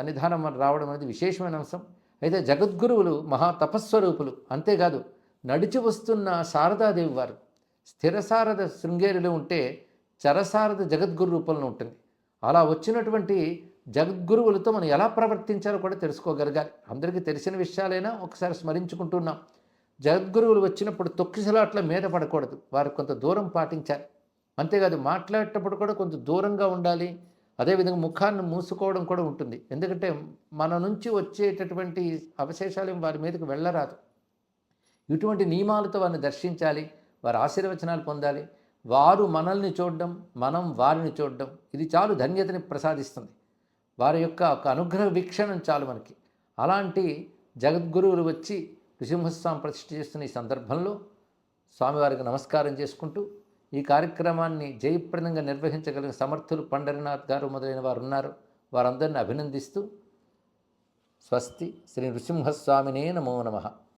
సన్నిధానం రావడం అనేది విశేషమైన అంశం. అయితే జగద్గురువులు మహా తపస్వరూపులు అంతేకాదు నడిచి వస్తున్న శారదాదేవి వారు స్థిరసారద శృంగేరిలో ఉంటే చరసారద జగద్గురు రూపంలో ఉంటుంది. అలా వచ్చినటువంటి జగద్గురువులతో మనం ఎలా ప్రవర్తించాలో కూడా తెలుసుకోగలగాలి. అందరికీ తెలిసిన విషయాలైనా ఒకసారి స్మరించుకుంటున్నాం. జగద్గురువులు వచ్చినప్పుడు తొక్కిసలాట్ల మీద పడకూడదు. వారు కొంత దూరం పాటించాలి. అంతేకాదు మాట్లాడేటప్పుడు కూడా కొంత దూరంగా ఉండాలి. అదేవిధంగా ముఖాన్ని మూసుకోవడం కూడా ఉంటుంది. ఎందుకంటే మన నుంచి వచ్చేటటువంటి అవశేషాలు వారి మీదకి వెళ్ళరాదు. ఇటువంటి నియమాలతో వారిని దర్శించాలి వారి ఆశీర్వచనాలు పొందాలి వారు మనల్ని చూడడం మనం వారిని చూడడం ఇది చాలు ధన్యతని ప్రసాదిస్తుంది. వారి యొక్క ఒక అనుగ్రహ వీక్షణం చాలు మనకి. అలాంటి జగద్గురువులు వచ్చి నృసింహస్వామి ప్రతిష్ఠ చేస్తున్న ఈ సందర్భంలో స్వామివారికి నమస్కారం చేసుకుంటూ ఈ కార్యక్రమాన్ని జయప్రదంగా నిర్వహించగలిగిన సమర్థులు పండరినాథ్ గారు మొదలైన వారు ఉన్నారు వారందరిని అభినందిస్తూ స్వస్తి శ్రీ నృసింహస్వామినే నమో నమః.